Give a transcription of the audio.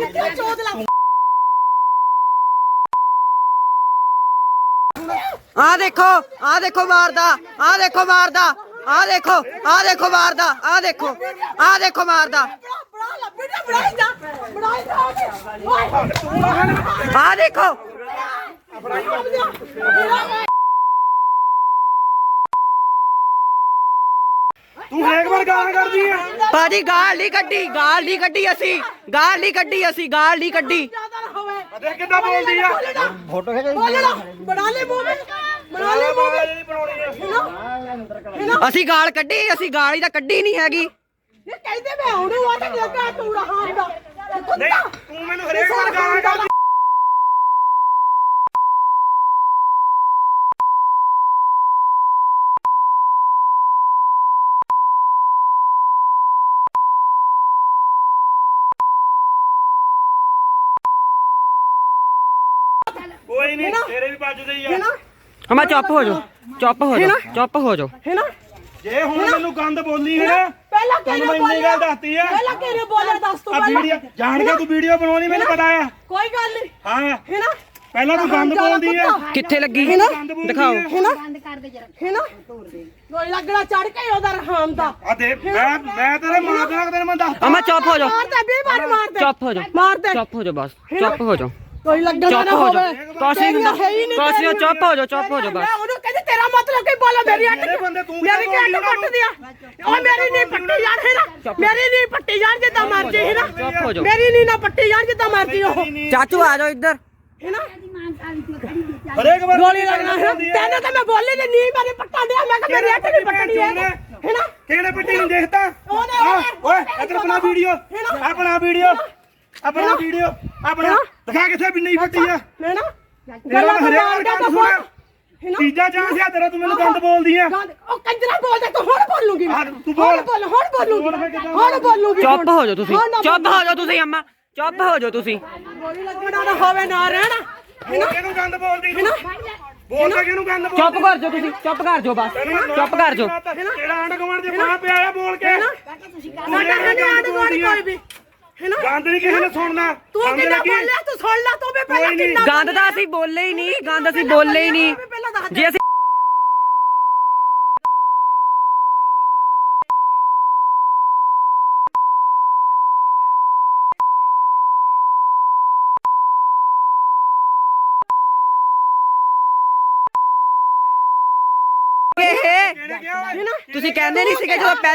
ਕਿੱਥੇ ਚੋਦ ਲਾ ਆ ਦੇਖੋ ਆ ਦੇਖੋ ਮਾਰਦਾ ਆ ਦੇਖੋ ਮਾਰਦਾ ਆ ਦੇਖੋ ਆ ਦੇਖੋ ਮਾਰਦਾ ਆ ਦੇਖੋ ਆ ਦੇਖੋ ਮਾਰਦਾ ਬੜਾ ਲੱਭੀ ਨਾ ਬੜਾਈ ਜਾ ਬੜਾਈ ਜਾ ਆ ਦੇਖੋ। ਤੂੰ ਹਰੇਕ ਵਾਰ ਗਾਲਾਂ ਕਰਦੀ ਆ। ਬਾਜੀ ਗਾਲ ਨਹੀਂ ਕੱਢੀ ਗਾਲ ਨਹੀਂ ਕੱਢੀ ਅਸੀਂ। ਗਾਲ ਨਹੀਂ ਕੱਢੀ ਅਸੀਂ ਗਾਲ ਨਹੀਂ ਕੱਢੀ। ਜ਼ਿਆਦਾ ਨਾ ਹੋਵੇ ਦੇਖ ਕਿੱਦਾਂ ਬੋਲਦੀ ਆ। ਫੋਟੋ ਖਿਚਾ ਬੋਲਣਾ ਬਣਾ ਲੈ ਮੂੰਹ ਬਣਾ ਲੈ ਮੂੰਹ ਜਿਹੜੀ ਬਣਾਉਣੀ ਆ ਅਸੀਂ ਗਾਲ ਕੱਢੀ ਅਸੀਂ ਗਾਲ ਹੀ ਤਾਂ ਕੱਢੀ ਨਹੀਂ ਹੈਗੀ। ਇਹ ਕਹਿੰਦੇ ਮੈਂ ਉਹਨੂੰ ਆ ਤੇ ਲੱਗਾ ਤੂੰ ਰਹਾ ਹੁੰਦਾ। ਨਹੀਂ ਤੂੰ ਮੈਨੂੰ ਹਰੇਕ ਵਾਰ ਗਾਲਾਂ ਕਰਦੀ ਕੋਈ ਨਹੀਂ ਤੇਰੇ ਵੀ ਵੱਜਦੇ ਹੀ ਆ। ਅਮਾ ਚੁੱਪ ਹੋ ਜਾਓ ਚੁੱਪ ਹੋ ਜਾਓ ਚੁੱਪ ਹੋ ਜਾਓ ਹੈ ਨਾ ਜੇ ਹੁਣ ਮੈਨੂੰ ਗੰਦ ਬੋਲੀ ਹੈ ਨਾ ਪਹਿਲਾਂ ਤੈਨੂੰ ਕਿਹਨੇ ਇੰਨੀ ਗੱਲ ਬੋਲਿਆ ਦੱਸਤੀ ਆ ਪਹਿਲਾਂ ਕਿਹਨੇ ਬੋਲਿਆ? ਦੱਸ ਤੂੰ ਪਹਿਲਾਂ। ਵੀਡੀਓ ਜਾਣ ਕੇ ਤੂੰ ਵੀਡੀਓ ਬਣਾਉਣੀ ਮੈਨੂੰ ਪਤਾ ਆ ਕੋਈ ਗੱਲ ਨਹੀਂ। ਹਾਂ। ਹੈ ਨਾ ਪਹਿਲਾਂ ਤੂੰ ਗੰਦ ਬੋਲਦੀ ਆ ਕਿੱਥੇ ਲੱਗੀ? ਗੰਦ ਬੋਲਦੀ ਦਿਖਾਓ। ਆ। ਹੈ ਨਾ ਹੈ ਨਾ ਕੋਈ ਲੱਗਣਾ ਚੜ ਕੇ ਉਹਦਾ ਰਹਾਮ ਦਾ। ਆ ਦੇ ਮੈਂ ਮੈਂ ਤੇਰੇ ਮਾਂ ਦਾ ਤੇਰੇ ਮੈਂ ਦੱਸ ਅਮਾ ਚੁੱਪ ਹੋ ਜਾਓ ਮਾਰਦਾ ਵੀ ਮਾਰ ਮਾਰਦਾ ਚੁੱਪ ਹੋ ਜਾਓ ਮਾਰ ਦੇ ਚੁੱਪ ਹੋ ਜਾਓ ਬਸ। ਚੁੱਪ ਹੋ ਜਾਓ ਕੋਈ ਲੱਗਣਾ ਚੁੱਪ ਨਾ ਹੋ ਹੋਵੇ। ਜਾਓ ਕਾਸੀ ਤੇਰੀਆਂ ਹੈ ਹੀ ਨਹੀਂ ਕਾਸੀ ਤੇਰੀਆਂ। ਚੁੱਪ ਹੋ ਜਾਓ ਚੁੱਪ ਹੋ ਜਾਓ ਮੈਂ ਬਸ। ਉਹਨੂੰ ਕਹਿੰਦੀ ਤੇਰਾ ਮਤਲਬ ਕੀ ਬੋਲਾ? ਮੇਰੀ ਅੱਟ ਮੇਰੇ ਬੰਦੇ ਤੂੰ ਮੇਰੀ ਕਿਉਂ ਕੀ ਅੱਟ ਬੋਲੀ ਪੱਟ ਦਿਆ ਉਹ ਮੇਰੀ ਨਹੀਂ ਪੱਟੀ ਜਾਣ ਹੈ ਨਾ। ਮੇਰੀ ਨਹੀਂ ਪੱਟੀ ਜਾਣ ਜਿੱਦਾਂ ਮਰਜ਼ੀ ਹੈ ਨਾ। ਚੁੱਪ ਹੋ ਜਾਓ ਮੇਰੀ ਨਹੀਂ ਨਾ ਪੱਟੀ ਜਾਣ ਜਿੱਦਾਂ ਮਰਜ਼ੀ ਉਹ। ਚਾਚੂ ਆ ਜਾਓ ਇੱਧਰ। ਹੈ ਨਾ? ਹਰੇਕ ਵਾਰ ਗੋਲੀ ਲੱਗਣਾ ਹੈ। ਤੈਨੂੰ ਤਾਂ ਮੈਂ ਬੋਲੀ ਤੇ ਨਹੀਂ ਮੇਰੇ ਪੱਟਾ ਦਿਆ ਮੈਂ ਕਿ ਮੇਰੀ ਅੱਟ ਨਹੀਂ ਪੱਟਣੀ ਹੈ ਹੈ ਨਾ? ਕਿਹਨੇ ਪਿੱਟੀ ਨੂੰ ਦੇਖਦਾ ਉਹਨੇ- ਆ, ਉਹਨੇ- ਓਏ ਇੱਧਰ ਬਣਾ ਵੀਡੀਓ। ਹੈਨਾ? ਆਪਣਾ ਵੀਡੀਓ। ਆਪਣਾ ਵੀਡੀਓ ਆਪਣਾ। ਦਿਖਾ ਕਿੱਥੇ ਵੀ ਨਹੀਂ ਫੱਟੀ ਆ। ਹੈ ਨਾ ਤੇਰਾ ਤਾਂ ਹਰੇਕ ਵਾਰ ਗੱਲ ਸੁਣ। ਹੈ ਨਾ? ਤੀਜਾ ਚਾਂਸ ਆ ਤੇਰਾ ਤੂੰ ਮੈਨੂੰ ਗੰਦ ਬੋਲਦੀ ਆ। ਗੰਦ- ਉਹ ਕੰਜਰਾ ਬੋਲਦਾ ਤੂੰ ਹੁਣ ਬੋਲੂਗੀ ਮੈਂ। ਤੂੰ ਬੋਲ। ਹੁਣ ਬੋਲ ਹੁਣ ਬੋਲੂਗੀ। ਬੋਲ ਹੁਣ ਬੋਲੂਗੀ? ਚੁੱਪ ਹੋ ਜਾਓ ਤੁਸੀਂ। ਚੁੱਪ ਹੋ ਜਾਓ ਤੁਸੀਂ ਅੰਮਾ। ਚੁੱਪ ਹੋ ਜਾਓ ਤੁਸੀਂ। ਲੱਗਣਾ ਨਾ ਹੋਵੇ ਨਾ ਰਹਿਣਾ। ਬੋਲ ਕਿਹਨੂੰ ਗੰਦ ਬੋਲਦੀ? ਤੂੰ ਬੋਲ ਤਾਂ ਕਿਹਨੂੰ ਗੰਦ ਬੋਲ ਚੁੱਪ ਕਰ ਜਾਓ ਤੁਸੀਂ ਚੁੱਪ ਕਰ ਜਾਓ ਬਸ। ਚੁੱਪ ਕਰ ਜਾਓ। ਤੇਰਾ ਆਂਡ ਗਵਾਂਡ ਦੇ ਮਾਂ ਪਿਆ ਆ ਬੋਲ ਕੇ। ਸਾਡਾ ਹੰਡੇ ਆੜ ਗੋੜ ਕੋਈ ਵੀ। ਹੈ ਨਾ ਗੰਦ ਨਹੀਂ ਕਿਸੇ ਨੇ ਸੁਣਨਾ। ਤੂੰ ਸਮਝ ਕਿੰਨਾ ਲੱਗੀ? ਬੋਲਿਆ? ਤੂੰ ਸੁਣ ਲੈ ਤੂੰ ਵੀ ਪਹਿਲਾਂ ਕੋਈ ਨੀ। ਕਿੰਨਾ ਗੰਦ ਤਾਂ ਅਸੀਂ ਬੋਲੇ ਹੀ ਨਹੀਂ ਗੰਦ ਅਸੀਂ ਬੋਲੇ ਹੀ ਨਹੀਂ। ਪਹਿਲਾਂ ਦੱਸ ਜੇ ਅਸੀਂ ਇਹ ਕਿਹਨੇ ਕਿਹਾ ਓਏ? ਤੁਸੀਂ ਕਹਿੰਦੇ ਨਹੀਂ ਸੀਗੇ। ਜਦੋਂ ਪਹਿਲਾਂ